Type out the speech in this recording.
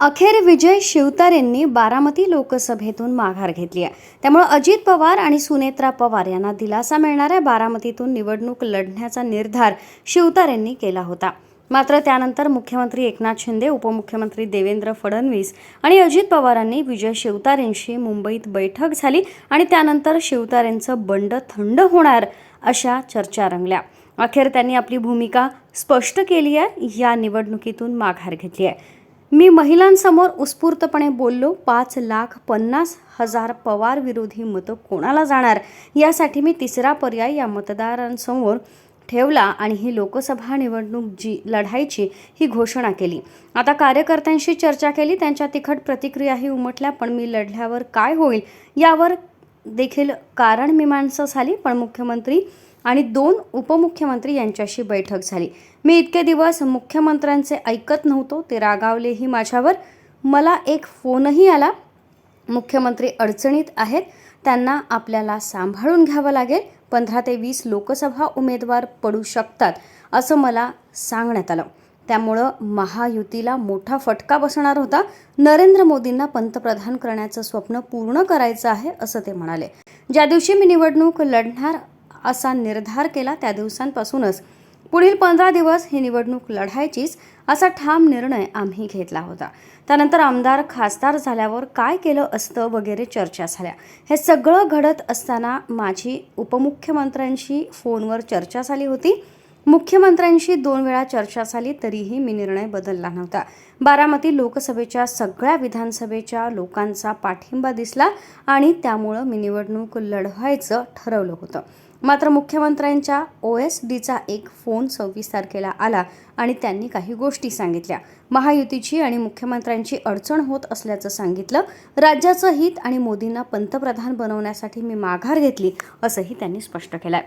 अखेर विजय शिवतारेंनी बारामती लोकसभेतून माघार घेतली आहे. त्यामुळे अजित पवार आणि सुनेत्रा पवार यांना दिलासा मिळणाऱ्या बारामतीतून निवडणूक लढण्याचा निर्धार शिवतारेंनी केला होता. मात्र त्यानंतर मुख्यमंत्री एकनाथ शिंदे उपमुख्यमंत्री देवेंद्र फडणवीस आणि अजित पवारांनी विजय शिवतारेंशी मुंबईत बैठक झाली आणि त्यानंतर शिवतारेंचं बंड थंड होणार अशा चर्चा रंगल्या. अखेर त्यांनी आपली भूमिका स्पष्ट केली आहे. या निवडणुकीतून माघार घेतली आहे. मी महिलांसमोर उत्स्फूर्तपणे बोललो पाच लाख पन्नास हजार पवार विरोधी मतं कोणाला जाणार? यासाठी मी तिसरा पर्याय या मतदारांसमोर ठेवला आणि ही लोकसभा निवडणूक जी लढायची ही घोषणा केली. आता कार्यकर्त्यांशी चर्चा केली त्यांच्या तिखट प्रतिक्रियाही उमटल्या पण मी लढल्यावर काय होईल? यावर देखील कारण मीमांसा झाली पण मुख्यमंत्री आणि दोन उपमुख्यमंत्री यांच्याशी बैठक झाली. मी इतके दिवस मुख्यमंत्र्यांचे ऐकत नव्हतो ते रागावलेही माझ्यावर. मला एक फोनही आला. मुख्यमंत्री अडचणीत आहेत त्यांना आपल्याला सांभाळून घ्यावं लागेल. पंधरा ते वीस लोकसभा उमेदवार पडू शकतात असं मला सांगण्यात आलं. त्यामुळं महायुतीला मोठा फटका बसणार होता. नरेंद्र मोदींना पंतप्रधान करण्याचं स्वप्न पूर्ण करायचं आहे असं ते म्हणाले. ज्या दिवशी मी निवडणूक लढणार असा निर्धार केला त्या दिवसांपासूनच. पुढील पंधरा दिवस ही निवडणूक लढायचीच असा ठाम निर्णय आम्ही घेतला होता. त्यानंतर आमदार खासदार झाल्यावर काय केलं असतं वगैरे चर्चा झाल्या. हे सगळं घडत असताना माझी उपमुख्यमंत्र्यांशी फोनवर चर्चा झाली होती. मुख्यमंत्र्यांशी दोन वेळा चर्चा झाली तरीही मी निर्णय बदलला नव्हता. बारामती लोकसभेच्या सगळ्या विधानसभेच्या लोकांचा पाठिंबा दिसला आणि त्यामुळं मी निवडणूक लढवायचं ठरवलं होतं. मात्र मुख्यमंत्र्यांच्या ओ एस डीचा एक फोन सव्वीस तारखेला आला आणि त्यांनी काही गोष्टी सांगितल्या. महायुतीची आणि मुख्यमंत्र्यांची अडचण होत असल्याचं सांगितलं. राज्याचं हित आणि मोदींना पंतप्रधान बनवण्यासाठी मी माघार घेतली असंही त्यांनी स्पष्ट केलं